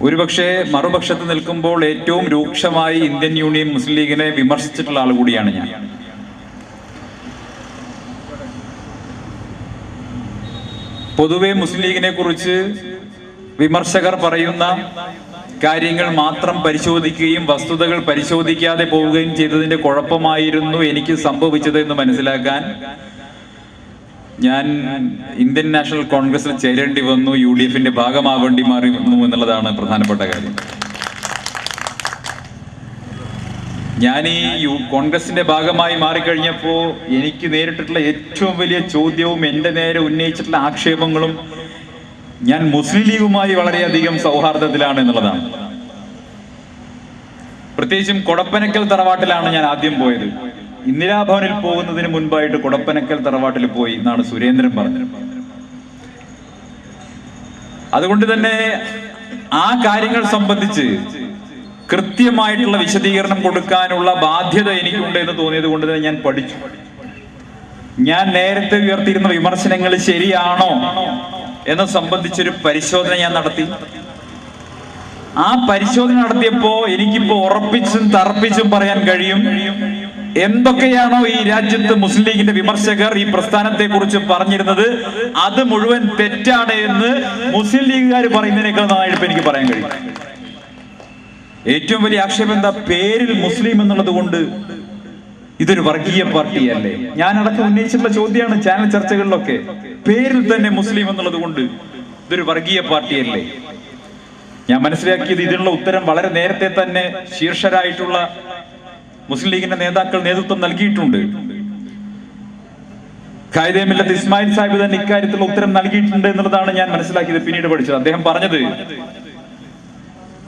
ഒരുപക്ഷെ മറുപക്ഷത്ത് നിൽക്കുമ്പോൾ ഏറ്റവും രൂക്ഷമായി ഇന്ത്യൻ യൂണിയൻ മുസ്ലിം ലീഗിനെ വിമർശിച്ചിട്ടുള്ള ആൾ കൂടിയാണ് ഞാൻ. പൊതുവെ മുസ്ലിം ലീഗിനെ കുറിച്ച് വിമർശകർ പറയുന്ന കാര്യങ്ങൾ മാത്രം പരിശോധിക്കുകയും വസ്തുതകൾ പരിശോധിക്കാതെ പോവുകയും ചെയ്തതിന്റെ കുഴപ്പമായിരുന്നു എനിക്ക് സംഭവിച്ചത് എന്ന് മനസ്സിലാക്കാൻ ഞാൻ ഇന്ത്യൻ നാഷണൽ കോൺഗ്രസിൽ ചേരേണ്ടി വന്നു യു ഡി എഫിന്റെ ഭാഗമാവേണ്ടി മാറി വന്നു എന്നുള്ളതാണ് പ്രധാനപ്പെട്ട കാര്യം. ഞാൻ ഈ യു- കോൺഗ്രസിന്റെ ഭാഗമായി മാറിക്കഴിഞ്ഞപ്പോ എനിക്ക് നേരിട്ടിട്ടുള്ള ഏറ്റവും വലിയ ചോദ്യവും എന്റെ നേരെ ഉന്നയിച്ചിട്ടുള്ള ആക്ഷേപങ്ങളും ഞാൻ മുസ്ലിം ലീഗുമായി വളരെയധികം സൗഹാർദ്ദത്തിലാണ് എന്നുള്ളതാണ്. പ്രത്യേകിച്ചും കൊടപ്പനക്കൽ തറവാട്ടിലാണ് ഞാൻ ആദ്യം പോയത്. ഇന്ദിരാഭവനിൽ പോകുന്നതിന് മുൻപായിട്ട് കുടപ്പനക്കൽ തറവാട്ടിൽ പോയി എന്നാണ് സുരേന്ദ്രൻ പറഞ്ഞത്. അതുകൊണ്ട് തന്നെ ആ കാര്യങ്ങൾ സംബന്ധിച്ച് കൃത്യമായിട്ടുള്ള വിശദീകരണം കൊടുക്കാനുള്ള ബാധ്യത എനിക്കുണ്ട് എന്ന് തോന്നിയത് കൊണ്ട് തന്നെ ഞാൻ പഠിച്ചു. ഞാൻ നേരത്തെ ഉയർത്തിയിരുന്ന വിമർശനങ്ങൾ ശരിയാണോ എന്ന് സംബന്ധിച്ചൊരു പരിശോധന ഞാൻ നടത്തി. ആ പരിശോധന നടത്തിയപ്പോ എനിക്കിപ്പോ ഉറപ്പിച്ചും തർപ്പിച്ചും പറയാൻ കഴിയും. എന്തൊക്കെയാണോ ഈ രാജ്യത്ത് മുസ്ലിം ലീഗിന്റെ വിമർശകർ ഈ പ്രസ്ഥാനത്തെ കുറിച്ച് പറഞ്ഞിരുന്നത്? അത് മുഴുവൻ തെറ്റാണ് എന്ന് മുസ്ലിം ലീഗുകാർ പറയുന്നതിനേക്കാൾ നന്നായിട്ട് എനിക്ക് പറയാൻ കഴിയും. ഏറ്റവും വലിയ ആക്ഷേപം എന്താ? പേരിൽ മുസ്ലിം എന്നുള്ളത് കൊണ്ട് ഇതൊരു വർഗീയ പാർട്ടിയല്ലേ? ഞാൻ അടക്കം ഉന്നയിച്ചിട്ടുള്ള ചോദ്യമാണ് ചാനൽ ചർച്ചകളിലൊക്കെ. പേരിൽ തന്നെ മുസ്ലിം എന്നുള്ളത് കൊണ്ട് ഇതൊരു വർഗീയ പാർട്ടിയല്ലേ? ഞാൻ മനസ്സിലാക്കിയത് ഇതിനുള്ള ഉത്തരം വളരെ നേരത്തെ തന്നെ ശീർഷരായിട്ടുള്ള മുസ്ലിം ലീഗിന്റെ നേതാക്കൾ നേതൃത്വം നൽകിയിട്ടുണ്ട്. ഖായിദമില്ലത്ത് ഇസ്മായിൽ സാഹിബ് തന്നെ ഇക്കാര്യത്തിൽ ഉത്തരം നൽകിയിട്ടുണ്ട് എന്നുള്ളതാണ് ഞാൻ മനസ്സിലാക്കിയത് പിന്നീട് പഠിച്ചത്. അദ്ദേഹം പറഞ്ഞത്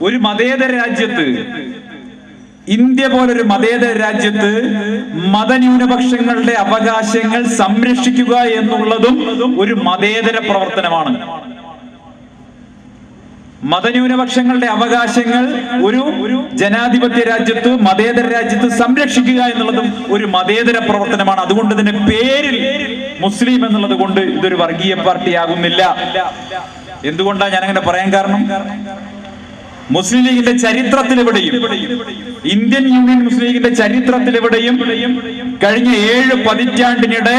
ഒരു മതേതര രാജ്യത്ത് ഇന്ത്യ പോലൊരു മതേതര രാജ്യത്ത് മതന്യൂനപക്ഷങ്ങളുടെ അവകാശങ്ങൾ സംരക്ഷിക്കുക എന്നുള്ളതും ഒരു മതേതര പ്രവർത്തനമാണ്. മതന്യൂനപക്ഷങ്ങളുടെ അവകാശങ്ങൾ ഒരു ജനാധിപത്യ രാജ്യത്ത് മതേതര രാജ്യത്ത് സംരക്ഷിക്കുക എന്നുള്ളതും ഒരു മതേതര പ്രവർത്തനമാണ്. അതുകൊണ്ട് തന്നെ പേരിൽ മുസ്ലിം എന്നുള്ളത് കൊണ്ട് ഇതൊരു വർഗീയ പാർട്ടി ആകുന്നില്ല എന്തുകൊണ്ടാണ് ഞാൻ അങ്ങനെ പറയാൻ കാരണം? മുസ്ലിം ലീഗിന്റെ ചരിത്രത്തിലെവിടെയും ഇന്ത്യൻ യൂണിയൻ മുസ്ലിം ലീഗിന്റെ ചരിത്രത്തിലെവിടെയും കഴിഞ്ഞ ഏഴ് പതിറ്റാണ്ടിനിടെ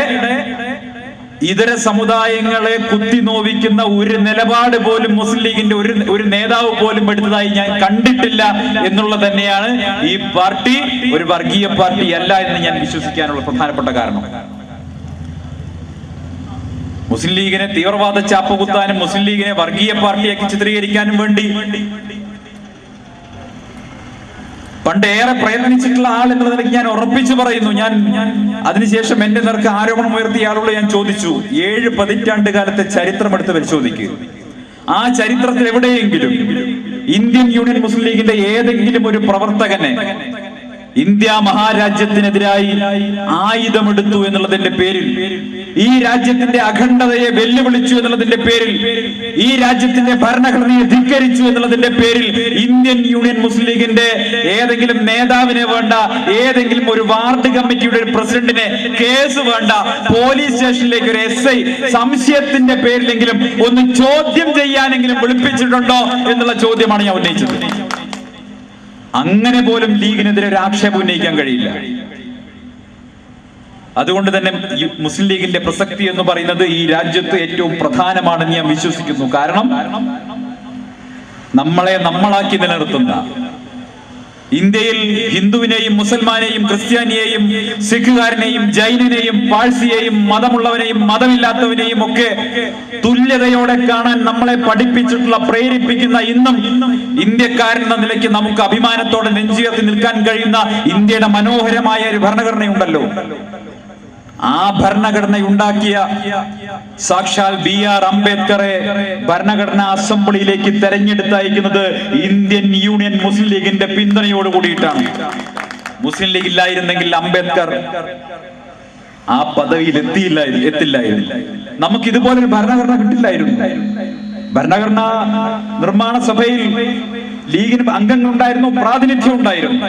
ഇതര സമുദായങ്ങളെ കുത്തി നോവിക്കുന്ന ഒരു നിലപാട് പോലും മുസ്ലിം ലീഗിന്റെ ഒരു ഒരു നേതാവ് പോലും എടുത്തതായി ഞാൻ കണ്ടിട്ടില്ല എന്നുള്ളത് തന്നെയാണ് ഈ പാർട്ടി ഒരു വർഗീയ പാർട്ടി അല്ല എന്ന് ഞാൻ വിശ്വസിക്കാനുള്ള പ്രധാനപ്പെട്ട കാരണം. മുസ്ലിം ലീഗിനെ തീവ്രവാദ ചാപ്പ് കുത്താനും മുസ്ലിം ലീഗിനെ വർഗീയ പാർട്ടിയാക്കി ചിത്രീകരിക്കാനും വേണ്ടി പണ്ട് ഏറെ പ്രയത്നിച്ചിട്ടുള്ള ആൾ എന്ന നിലയ്ക്ക് ഞാൻ ഉറപ്പിച്ചു പറയുന്നു. ഞാൻ അതിനുശേഷം എന്റെ നേർക്ക് ആരോപണം ഉയർത്തിയ ആളോട് ഞാൻ ചോദിച്ചു ഏഴ് പതിറ്റാണ്ട് കാലത്തെ ചരിത്രം എടുത്ത് പരിശോധിക്കുക ആ ചരിത്രത്തിൽ എവിടെയെങ്കിലും ഇന്ത്യൻ യൂണിയൻ മുസ്ലിം ലീഗിന്റെ ഏതെങ്കിലും ഒരു പ്രവർത്തകനെ ഇന്ത്യ മഹാരാജ്യത്തിനെതിരായി ആയുധമെടുത്തു എന്നുള്ളതിന്റെ പേരിൽ ഈ രാജ്യത്തിന്റെ അഖണ്ഡതയെ വെല്ലുവിളിച്ചു എന്നുള്ളതിന്റെ പേരിൽ ഈ രാജ്യത്തിന്റെ ഭരണഘടനയെ ധിക്കരിച്ചു എന്നുള്ളതിന്റെ പേരിൽ ഇന്ത്യൻ യൂണിയൻ മുസ്ലിം ലീഗിന്റെ ഏതെങ്കിലും നേതാവിനെ വേണ്ട ഏതെങ്കിലും ഒരു വാർഡ് കമ്മിറ്റിയുടെ ഒരു പ്രസിഡന്റിനെ കേസ് വേണ്ട പോലീസ് സ്റ്റേഷനിലേക്ക് ഒരു എസ് ഐ സംശയത്തിന്റെ പേരിലെങ്കിലും ഒന്ന് ചോദ്യം ചെയ്യാനെങ്കിലും വിളിപ്പിച്ചിട്ടുണ്ടോ എന്നുള്ള ചോദ്യമാണ് ഞാൻ ഉന്നയിച്ചത്. അങ്ങനെ പോലും ലീഗിനെതിരെ ഒരു ആക്ഷേപം ഉന്നയിക്കാൻ കഴിയില്ല. അതുകൊണ്ട് തന്നെ മുസ്ലിം ലീഗിന്റെ പ്രസക്തി എന്ന് പറയുന്നത് ഈ രാജ്യത്ത് ഏറ്റവും പ്രധാനമാണെന്ന് ഞാൻ വിശ്വസിക്കുന്നു. കാരണം നമ്മളെ നമ്മളാക്കി നിലനിർത്തുന്ന ഇന്ത്യയിൽ ഹിന്ദുവിനെയും മുസൽമാനെയും ക്രിസ്ത്യാനിയെയും സിഖുകാരനെയും ജൈനനെയും പാഴ്സിയെയും മതമുള്ളവനെയും മതമില്ലാത്തവനെയും ഒക്കെ തുല്യതയോടെ കാണാൻ നമ്മളെ പഠിപ്പിച്ചിട്ടുള്ള പ്രേരിപ്പിക്കുന്ന ഇന്നും ഇന്ത്യക്കാരൻ എന്ന നിലയ്ക്ക് നമുക്ക് അഭിമാനത്തോടെ നെഞ്ചുയർത്തി നിൽക്കാൻ കഴിയുന്ന ഇന്ത്യയുടെ മനോഹരമായ ഒരു ഭരണഘടനയുണ്ടല്ലോ. ആ ഭരണഘടന ഉണ്ടാക്കിയ സാക്ഷാൽ ബി ആർ അംബേദ്കറെ ഭരണഘടനാ അസംബ്ലിയിലേക്ക് തെരഞ്ഞെടുത്തയക്കുന്നത് ഇന്ത്യൻ യൂണിയൻ മുസ്ലിം ലീഗിന്റെ പിന്തുണയോട് കൂടിയിട്ടാണ്. മുസ്ലിം ലീഗ് ഇല്ലായിരുന്നെങ്കിൽ അംബേദ്കർ ആ പദവിയിൽ എത്തിയില്ലായിരുന്നു എത്തില്ലായിരുന്നു. നമുക്ക് ഇതുപോലൊരു ഭരണഘടന കിട്ടില്ലായിരുന്നു. ഭരണഘടന നിർമ്മാണ സഭയിൽ ലീഗിന് അംഗങ്ങളുണ്ടായിരുന്നു പ്രാതിനിധ്യം ഉണ്ടായിരുന്നു.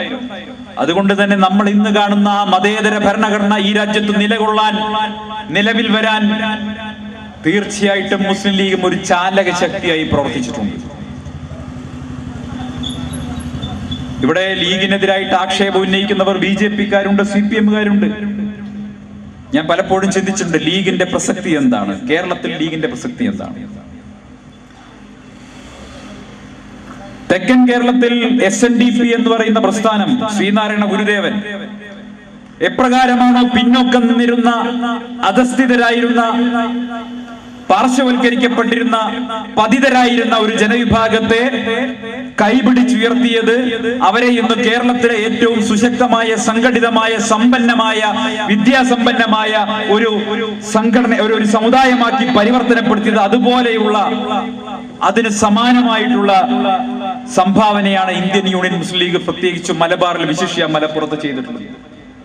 അതുകൊണ്ട് തന്നെ നമ്മൾ ഇന്ന് കാണുന്ന ആ മതേതര ഭരണഘടന ഈ രാജ്യത്ത് നിലകൊള്ളാൻ നിലവിൽ വരാൻ തീർച്ചയായിട്ടും മുസ്ലിം ലീഗും ഒരു ചാലക ശക്തിയായി പ്രവർത്തിച്ചിട്ടുണ്ട്. ഇവിടെ ലീഗിനെതിരായിട്ട് ആക്ഷേപം ഉന്നയിക്കുന്നവർ ബി ജെ പിക്കാരുണ്ട് സി പി എമ്മുകാരുണ്ട്. ഞാൻ പലപ്പോഴും ചിന്തിച്ചിട്ടുണ്ട് ലീഗിന്റെ പ്രസക്തി എന്താണ്? കേരളത്തിൽ ലീഗിന്റെ പ്രസക്തി എന്താണ്? തെക്കൻ കേരളത്തിൽ എസ് എൻ ഡി പി എന്ന് പറയുന്ന പ്രസ്ഥാനം ശ്രീനാരായണ ഗുരുദേവൻ. എപ്രകാരമാണോ പിന്നോക്കം നിന്നിരുന്ന അധസ്ഥിതരായിരുന്ന പാർശ്വവൽക്കരിക്കപ്പെട്ടിരുന്ന പതിതരായിരുന്ന ഒരു ജനവിഭാഗത്തെ കൈപിടിച്ചുയർത്തിയത് അവരെ ഇന്ന് കേരളത്തിലെ ഏറ്റവും സുശക്തമായ സംഘടിതമായ സമ്പന്നമായ വിദ്യാസമ്പന്നമായ ഒരു സംഘടന ഒരു ഒരു സമുദായമാക്കി പരിവർത്തനപ്പെടുത്തിയത് അതുപോലെയുള്ള അതിന് സമാനമായിട്ടുള്ള സംഭാവനയാണ് ഇന്ത്യൻ യൂണിയൻ മുസ്ലിം ലീഗ് പ്രത്യേകിച്ച് മലബാറിൽ വിശിഷ്യ മലപ്പുറത്ത് ചെയ്തിട്ടുള്ളത്.